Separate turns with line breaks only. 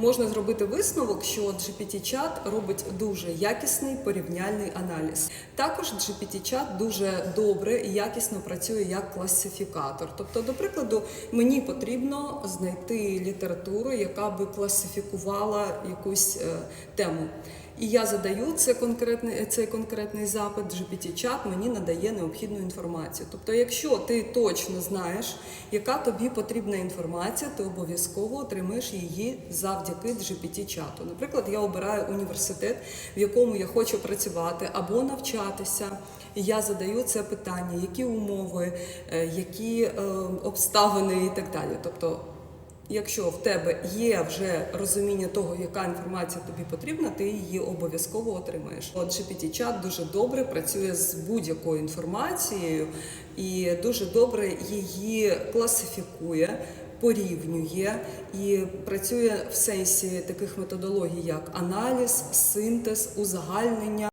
можна зробити висновок, що GPT-чат робить дуже якісний порівняльний аналіз. Також GPT-чат дуже добре і якісно працює як класифікатор. Тобто, до прикладу, мені потрібно знайти літературу, яка би класифікувала якусь е, тему. І я задаю це конкретний, цей конкретний запит, GPT-чат мені надає необхідну інформацію. Тобто, якщо ти точно знаєш, яка тобі потрібна інформація, ти обов'язково отримаєш її завдяки GPT-чату. Наприклад, я обираю університет, в якому я хочу працювати або навчатися. І я задаю це питання, які умови, е, які е, обставини і так далі. Тобто Якщо в тебе є вже розуміння того, яка інформація тобі потрібна, ти її обов'язково отримаєш. От GPT-чат дуже добре працює з будь-якою інформацією і дуже добре її класифікує. Порівнює і працює в сенсі таких методологій, як аналіз, синтез, узагальнення.